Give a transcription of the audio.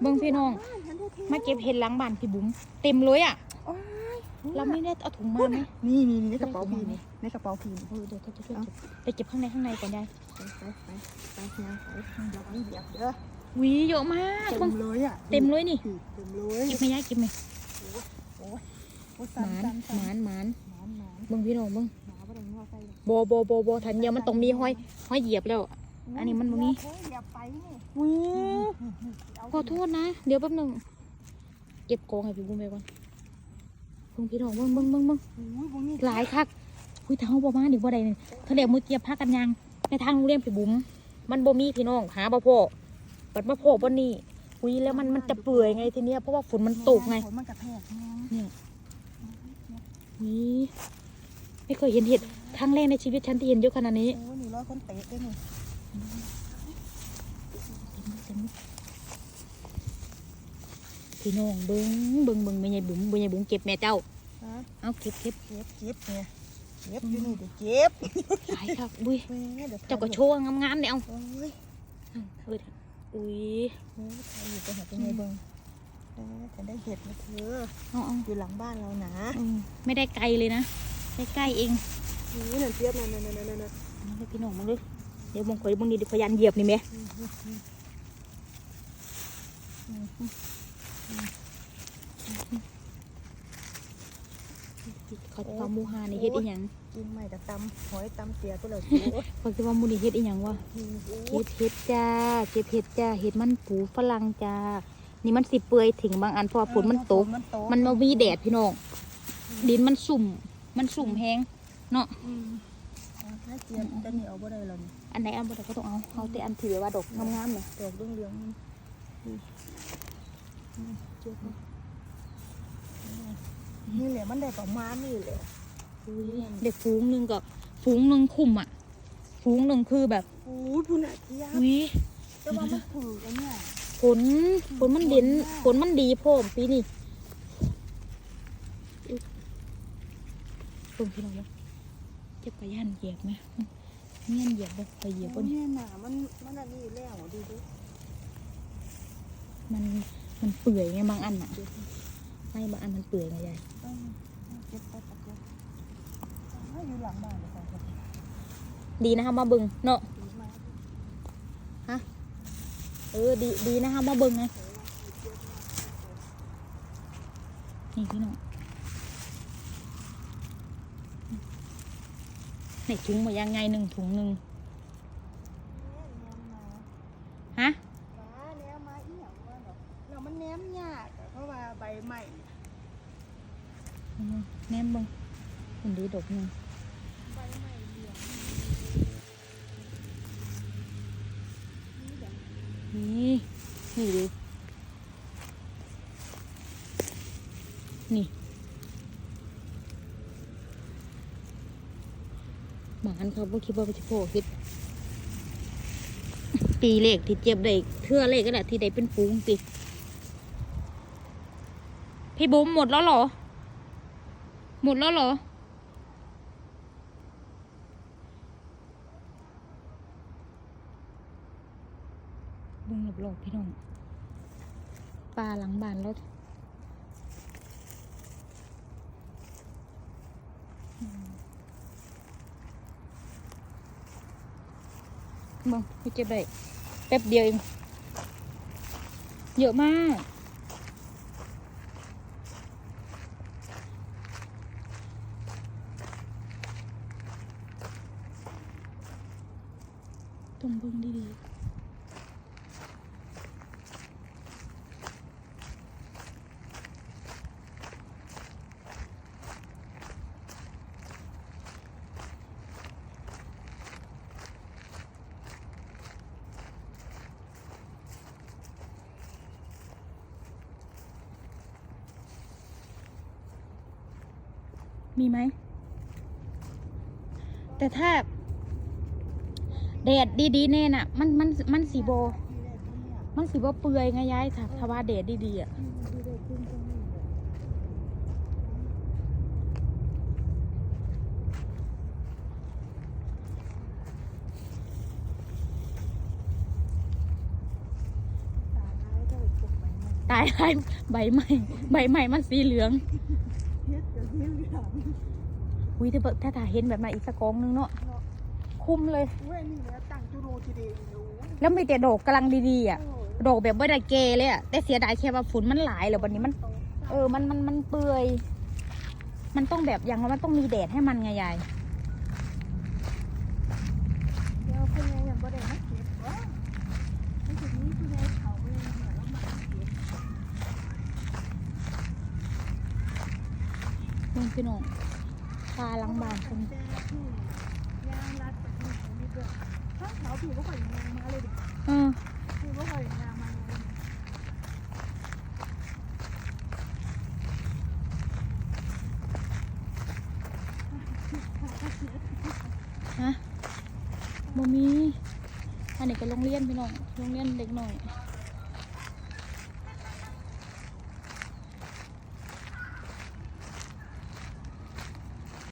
เบิ่งพี่น้อง มาเก็บเห็ดหล้างบ้านพี่บุ๋มเต็มเลยอะโอ้ยเราไม่ได้เอาถุงมาไหมนี่นี่นี่ในกระเป๋าพี่นี่ในกระเป๋าพี่นี่เออเดี๋ยวเราจะช่วยเก็บไปเก็บข้างในข้างในก่อนยายไปไปไปไปเฮียไประวังเหยียบเด้อหวีเยอะมากเต็เบิ่งมเลยอะเต็มเลยนี่พี่เต็มเลยเก็บไหมยายเก็บไหมโอ้ยหสั่นมานสั่นหสั่นมานหมานหมานหมานเบิ่งพี่น้องเบิ่งหมาบ่ได้งอใส่หรอกโบโบโบโบทันเดียวมันต้องมีห้อยห้อยเหยียบแล้ว อันนี้มันบ่มีโอ้ยเหยียบไปนี่วิเอาขอโทษนะ เดี๋ยวแป๊บหนึงเก็บกองให้พี่บุ๋มไปก่อนเบิ่งพี่น้องเบิ่งเบิ่งเบิ่งเบิ่งโอ้ยบ่มีหลายคักคุยทางบ่มาดิบ่ได้นี่เขาเรียกมือเกียบพากันยังในทางโรงเรียนพี่บุ๋มมันบ่มีพี่น้องหาบ่พอบัดมาพอบ่นี่คุยแล้วมันมันจะเปื่อยไงทีเนี้ยเพราะว่าฝนมันตกไงฝนมันกระแทกแรงเนี่ยนี่ไม่เคยเห็นเห็ดครั้งแรกในชีวิตฉันที่เห็นเยอะขนาดนี้โอ้ยนี่ร้อยคนเตะด้วยนี่ พี่น้องเบิ้งเบิ้งเบิ้งแม่ใหญ่บุ๋มแม่ใหญ่บุ๋มเก็บแม่เจ้าฮะเอาเก็บเก็บเจ็บเจ็บเนี่ยเจ็บอยู่นี่เดี๋ยวเจ็บหลายครับอุ้ยแม่เดี๋ยวเจ้าก็โชว์งามๆเนี่ยเอาโอ้ยเอ้ยอุ้ยโอ้ยใครอยู่ไปหาเป็นไงเบิ้งเออฉันได้เห็ดมาเธอเอาเอาอยู่หลังบ้านเรานะอืมไม่ได้ไกลเลยนะใกล้ๆเองนี่นั่นเจี๊ยบนั่นนั่นนั่นนั่นนั่นเอาให้พี่น้องมึงเลย เดี๋ยวมึงคอยมึงนี่ดี๋ยวขยันเหยียบนี่แม่เขาจะว่ามูฮานี่เฮ็ดอีหยังกินใหม่แต่ตำหอยตำเตียก็เลยโอ้ยเขาจะว่ามูนี่เฮ็ดอีหยังวะเก็บเห็ดจ้าเก็บเห็ดจ้าเห็ดมันปูฝรั่งจ้านี่มันสิเปื่อยถึงบางอันพราะว่าฝนมันตกมันตก มันมาวีแดดพี่น้องดินมันสุ่ม มันสุ่มแห้งเนาะ อืมเอาถ้าเจี๊ยบจะเหนียวบ่ได้หรอกอันไหนอันบ่ได้ก็ต้องเอาเอาแต่อันที่แบบว่าดอกงามๆเนี่ยดอกเรื่องเรืองๆนี่อืมเจี๊ยบนะนี่แหละมันได้ประมาณนี่แหละเด็กฟูงหนึ่งก็ฟูงหนึ่งคุมอะฟูงหนึ่งคือแบบโอ้ยพุ่นอะเจี๊ยบวิแต่ว่ามันถือกันเนี่ยฝนฝนมันเด่นฝนมันดีโพร้อมปีนี้ฝนพี่น้องวะ จะไปย่านเหยียบไหมเงี้ยนเหยียบบ่ไปเหยียบบ่โอ้ยนี่เนี่ยหนามันมันอันนี้แล้วดูดิมันมันเปื่อยไงบางอันอะไม่บางอันมันเปื่อยไงยายต้องเก็บไปตะเกียบเอาอยู่หลังบ้านเลยค่ะดีนะคะมาเบึงเนาะดีมากเออดีดีนะคะมาเบึงไงนี่พี่น้อง ในถุงมายังไงหนึ่งถุงหนึ่งฮะฟ้าแนมมาอีหยังว่าดอกเรามันแนมยากอะเพราะว่าใบใหม่อืมแนมเบึงคนดีดอกหนึ่งใบใหม่เหลืองนี่นี่ดูนี่ บางอันเขาบ่คิดว่าเป็นสิโผล่คิดปีเลขที่เจ็บได้เทื่อเลขก็แหละที่ได้เป็นฟูงติพี่บุ๋มหมดแล้วเหรอ หมดแล้วเหรอเบึงหลบๆพี่น้องปลาหลังบานแล้วอืม มึงไม่เก็บได้แป๊บเดียวเอง เยอะมากต้องเบิ่งดีๆ มีไหม แต่ถ้าแดดดีๆแน่น่ะ มันมันมันสีโบที่ได้ที่เนี่ยมันสีโบเปื่อยไงยายถ้าถ้าว่าแดดดีๆอะที่ได้ขึ้นตรงนี้เลยตาท้ายก็เลยปลุกไปตายตายใบใหม่ ใบใหม่มันสีเหลือง เฮ็ดกับเฮ็ดเหลือง อุ้ยถ้าเบิกถ้าถ้าเห็นแบบนั้นอีกสักกองนึงเนาะเนาะคุ้มเลยเว้ยนี่แหละตั้งจุโรทีเดียวอยู่แล้วมีแต่ดอกกำลังดีๆอะเออดอกแบบไม่ได้เกเลยอะแต่เสียดายแค่ว่าฝุ่นมันหลายแล้ววันนี้มันโตเออมันมันมันเปื่อย มันต้องแบบอย่างว่ามันต้องมีแดดให้มันไงยายเดี๋ยวคุณยายยังบ่ได้มาเก็บวะไม่ถึงนี้คุณยายเขาไปเหมือนแล้วมาเก็บมึงพี่น้อง ปลาหลังบานคนแต่ที่ยางรัดจากนี่เขามีเด้อถ้าเขาผิวก็ค่อยยางมาเลยดิเออผิวก็ค่อยยางมาเลยฮะบ่มีอันนี้ก็โรงเรียนพี่น้องโรงเรียนเด็กหน่อย